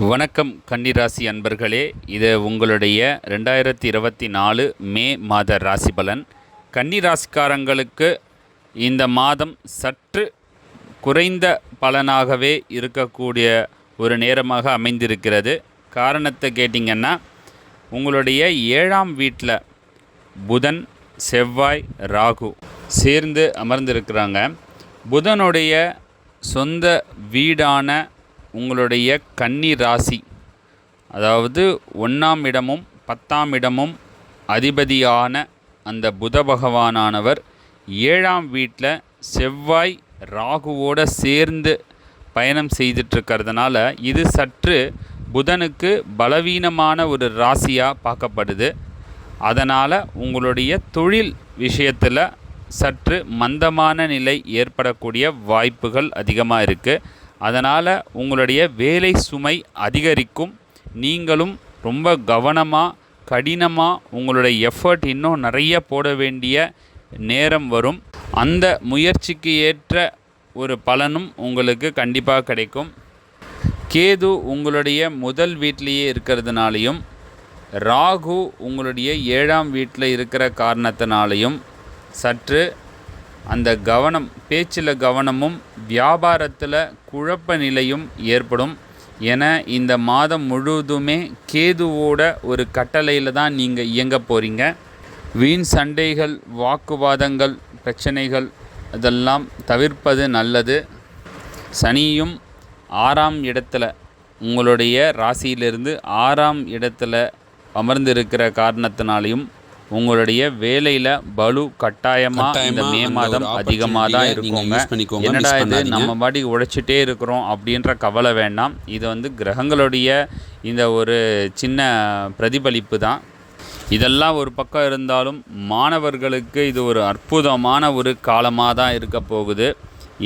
வணக்கம் கன்னிராசி அன்பர்களே. இது உங்களுடைய ரெண்டாயிரத்தி இருபத்தி நாலு மே மாத ராசி பலன் கன்னிராசிக்காரங்களுக்கு இந்த மாதம் சற்று குறைந்த பலனாகவே இருக்கக்கூடிய ஒரு நேரமாக அமைந்திருக்கிறது. காரணத்தை கேட்டிங்கன்னா உங்களுடைய ஏழாம் வீட்டில் புதன் செவ்வாய் ராகு சேர்ந்து அமர்ந்திருக்கிறாங்க. புதனுடைய சொந்த வீடான உங்களுடைய கன்னி ராசி அதாவது ஒன்றாம் இடமும் பத்தாம் இடமும் அதிபதியான அந்த புத பகவானானவர் ஏழாம் வீட்டில் செவ்வாய் ராகுவோட சேர்ந்து பயணம் செய்துட்ருக்கிறதுனால இது சற்று புதனுக்கு பலவீனமான ஒரு ராசியாக பார்க்கப்படுது. அதனால் உங்களுடைய தொழில் விஷயத்தில் சற்று மந்தமான நிலை ஏற்படக்கூடிய வாய்ப்புகள் அதிகமாக இருக்குது அதனால் உங்களுடைய வேலை சுமை அதிகரிக்கும். நீங்களும் ரொம்ப கவனமாக கடினமாக உங்களுடைய எஃபர்ட் இன்னும் நிறைய போட வேண்டிய நேரம் வரும். அந்த முயற்சிக்கு ஏற்ற ஒரு பலனும் உங்களுக்கு கண்டிப்பாக கிடைக்கும். கேது உங்களுடைய முதல் வீட்டிலேயே இருக்கிறதுனாலையும் ராகு உங்களுடைய ஏழாம் வீட்டில் இருக்கிற காரணத்தினாலையும் சற்று அந்த கவனம் பேச்சில் கவனமும் வியாபாரத்தில் குழப்ப நிலையும் ஏற்படும். என இந்த மாதம் முழுவதுமே கேதுவோட ஒரு கட்டளையில் தான் நீங்கள் இயங்க போகிறீங்க வீண் சண்டைகள் வாக்குவாதங்கள் பிரச்சனைகள் இதெல்லாம் தவிர்ப்பது நல்லது. சனியும் ஆறாம் இடத்துல உங்களுடைய ராசியிலிருந்து ஆறாம் இடத்துல அமர்ந்திருக்கிற காரணத்தினாலையும் உங்களுடைய வேலையில் பலு கட்டாயமாக இந்த மே மாதம் அதிகமாக தான் இருக்குங்க. என்னடா இது? நம்ம பாட்டுக்கு உழைச்சிட்டே இருக்கிறோம் அப்படின்ற கவலை வேண்டாம். இது வந்து கிரகங்களுடைய இந்த ஒரு சின்ன பிரதிபலிப்பு தான். இதெல்லாம் ஒரு பக்கம் இருந்தாலும் மாணவர்களுக்கு இது ஒரு அற்புதமான ஒரு காலமாக தான் இருக்க போகுது.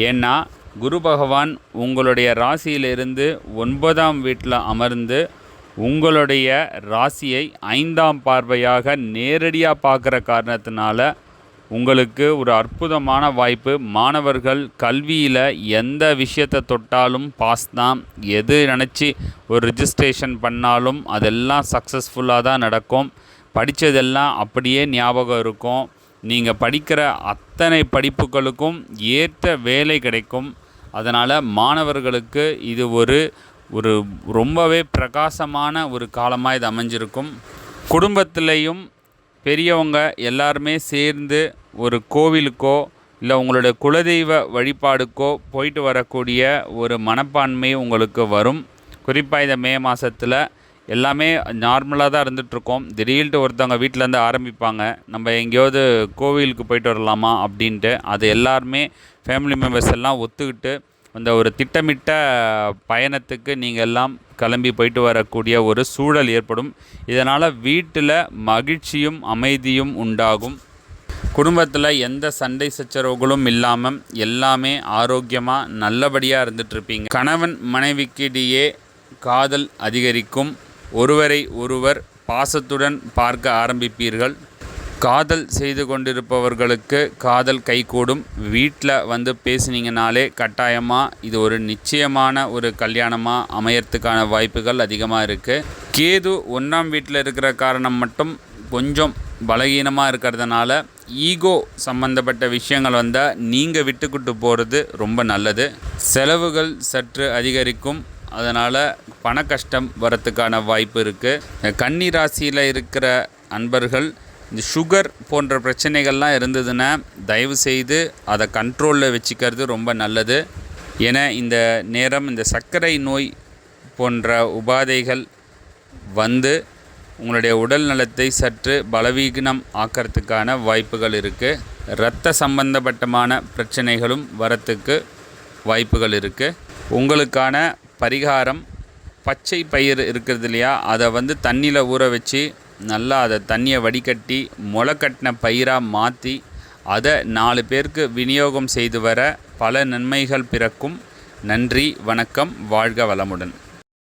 ஏன்னா குரு பகவான் உங்களுடைய ராசியிலிருந்து ஒன்பதாம் வீட்டில் அமர்ந்து உங்களுடைய ராசியை ஐந்தாம் பார்வையாக நேரடியாக பார்க்குற காரணத்தினால உங்களுக்கு ஒரு அற்புதமான வாய்ப்பு. மாணவர்கள் கல்வியில் எந்த விஷயத்தை தொட்டாலும் பாஸ் தான். எது நினச்சி ஒரு ரிஜிஸ்ட்ரேஷன் பண்ணாலும் அதெல்லாம் சக்ஸஸ்ஃபுல்லாக தான் நடக்கும். படித்ததெல்லாம் அப்படியே ஞாபகம் இருக்கும். நீங்கள் படிக்கிற அத்தனை படிப்புகளுக்கும் ஏற்ற வேலை கிடைக்கும். அதனால் மாணவர்களுக்கு இது ஒரு ஒரு ரொம்பவே பிரகாசமான ஒரு காலமாக இது அமைஞ்சிருக்கும். குடும்பத்திலையும் பெரியவங்க எல்லாருமே சேர்ந்து ஒரு கோவிலுக்கோ இல்லை உங்களுடைய குலதெய்வ வழிபாடுக்கோ போயிட்டு வரக்கூடிய ஒரு மனப்பான்மை உங்களுக்கு வரும். குறிப்பாக இந்த மே மாதத்தில் எல்லாமே நார்மலாக தான் இருந்துகிட்ருக்கோம் திடீர்னு ஒருத்தவங்க வீட்டிலேருந்து ஆரம்பிப்பாங்க. நம்ம எங்கேயாவது கோவிலுக்கு போயிட்டு வரலாமா அப்படின்ட்டு. அது எல்லாருமே ஃபேமிலி மெம்பர்ஸ் எல்லாம் ஒத்துக்கிட்டு அந்த ஒரு திட்டமிட்ட பயணத்துக்கு நீங்கள் எல்லாம் கிளம்பி போயிட்டு வரக்கூடிய ஒரு சூழல் ஏற்படும். இதனால் வீட்டில் மகிழ்ச்சியும் அமைதியும் உண்டாகும். குடும்பத்தில் எந்த சண்டை சச்சரவுகளும் இல்லாமல் எல்லாமே ஆரோக்கியமாக நல்லபடியாக இருந்துகிட்ருப்பீங்க கணவன் மனைவிக்கிடையே காதல் அதிகரிக்கும். ஒருவரை ஒருவர் பாசத்துடன் பார்க்க ஆரம்பிப்பீர்கள். காதல் செய்து கொண்டிருப்பவர்களுக்கு காதல் கைகூடும். வீட்டில் வந்து பேசுனீங்கனாலே கட்டாயமாக இது ஒரு நிச்சயமான ஒரு கல்யாணமாக அமையறதுக்கான வாய்ப்புகள் அதிகமாக இருக்குது கேது ஒன்றாம் வீட்டில் இருக்கிற காரணம் மட்டும் கொஞ்சம் பலகீனமாக இருக்கிறதுனால ஈகோ சம்மந்தப்பட்ட விஷயங்கள் வந்தால் நீங்கள் விட்டுக்கிட்டு போகிறது ரொம்ப நல்லது. செலவுகள் சற்று அதிகரிக்கும். அதனால் பண கஷ்டம் வரத்துக்கான வாய்ப்பு இருக்குது கன்னி ராசியில் இருக்கிற அன்பர்கள் இந்த சுகர் போன்ற பிரச்சனைகள்லாம் இருந்ததுன்னா தயவு செய்து அதை கண்ட்ரோலில் வச்சுக்கிறது ரொம்ப நல்லது. என இந்த நேரம் இந்த சர்க்கரை நோய் போன்ற உபாதைகள் வந்து உங்களுடைய உடல் நலத்தை சற்று பலவீனம் ஆக்கிறதுக்கான வாய்ப்புகள் இருக்குது இரத்த சம்பந்தப்பட்டமான பிரச்சனைகளும் வரத்துக்கு வாய்ப்புகள் இருக்குது உங்களுக்கான பரிகாரம் பச்சை பயிர் இருக்கிறது இல்லையா? அதை வந்து தண்ணியில் ஊற வச்சு நல்லா அதை தண்ணியை வடிகட்டி முளை கட்டின பயிராக மாற்றி அதை நாலு பேருக்கு விநியோகம் செய்து வர பல நன்மைகள் பிறக்கும். நன்றி வணக்கம் வாழ்க வளமுடன்.